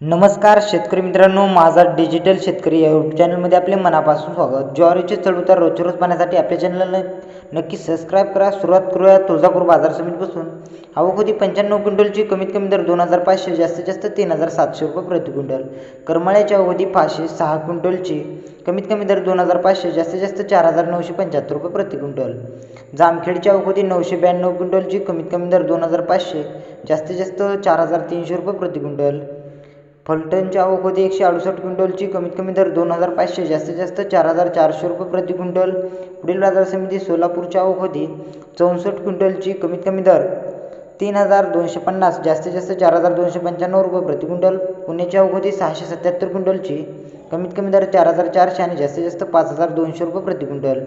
नमस्कार शेतकरी मित्रांनो माझा डिजिटल शेतकरी या यूट्यूब चॅनलमध्ये आपले मनापासून स्वागत. ज्वारीचे चढउतार रोजचे रोज पाहण्यासाठी आपल्या चॅनलला नक्की सबस्क्राईब करा. सुरुवात करूया तुळजापूर बाजार समितीपासून. आवक होती पंच्याण्णव क्विंटलची कमीत कमी दर दोन हजार पाचशे जास्तीत जास्त तीन हजार सातशे रुपये प्रति क्विंटल. करमाळ्याची अवधी पाचशे सहा क्विंटलची कमीत कमी दर दोन हजार पाचशे जास्तीत जास्त चार हजार नऊशे पंच्याहत्तर रुपये प्रति क्विंटल. जामखेडच्या आवक नऊशे ब्याण्णव क्विंटलची कमीत कमी दर दोन हजार पाचशे जास्तीत जास्त चार हजार तीनशे रुपये प्रति क्विंटल. फलटणच्या आवक होती एकशे अडुसष्ट क्विंटलची कमीत कमी दर दोन हजार पाचशे जास्तीत जास्त चार हजार चारशे रुपये प्रति क्विंटल. पुढील बाजार समिती सोलापूरची आवक होती चौसष्ट क्विंटलची कमीत कमी दर तीन हजार दोनशे पन्नास जास्तीत जास्त चार हजार दोनशे पंच्याण्णव रुपये प्रति क्विंटल. पुण्याची आवक होती सहाशे सत्याहत्तर क्विंटलची कमीत कमी दर चार हजार चारशे आणि जास्तीत जास्त पाच हजार दोनशे रुपये प्रति क्विंटल.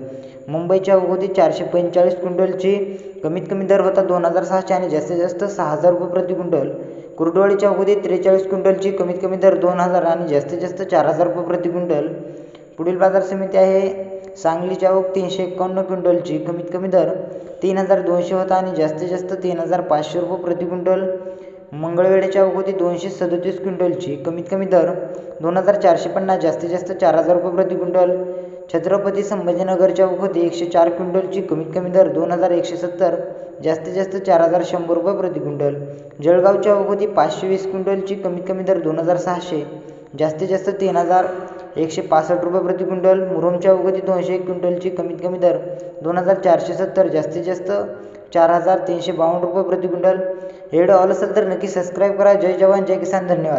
मुंबईची आवक होती चारशे पंचेचाळीस क्विंटलची कमीत कमी दर होता दोन हजार सहाशे आणि जास्तीत जास्त सहा हजार रुपये प्रति क्विंटल. कुरडवाडीच्या अगोदर त्रेचाळीस क्विंटलची कमीत कमी दर दोन हजार आणि जास्तीत जास्त चार हजार रुपये प्रति क्विंटल. पुढील बाजार समिती आहे. सांगलीची आवक तीनशे एकावन्न क्विंटलची कमीत कमी दर तीन हजार दोनशे होता आणि जास्तीत जास्त तीन हजार पाचशे रुपये प्रति क्विंटल. मंगळवेळेच्या अगोदर दोनशे सदतीस क्विंटलची कमीत कमी दर दोन हजार चारशे पन्नास जास्तीत जास्त चार हजार रुपये प्रति क्विंटल. छत्रपती संभाजीनगरच्या आवक एकशे चार क्विंटलची कमीत कमी दर दोन हजार एकशे सत्तर जास्तीत जास्त चार हजार शंभर रुपये प्रति क्विंटल. जळगावच्या आवक पाचशे वीस क्विंटलची कमीत कमी दर दोन हजार सहाशे जास्तीत जास्त तीन हजार एकशे पासष्ट रुपये प्रति क्विंटल. मुरमच्या आवक दोनशे एक क्विंटलची कमीत कमी दर दोन हजार चारशे सत्तर जास्तीत जास्त चार हजार तीनशे बावन्न रुपये प्रति क्विंटल. एवढं ऑल असेल तर नक्की सबस्क्राईब करा. जय जवान जय किसान धन्यवाद.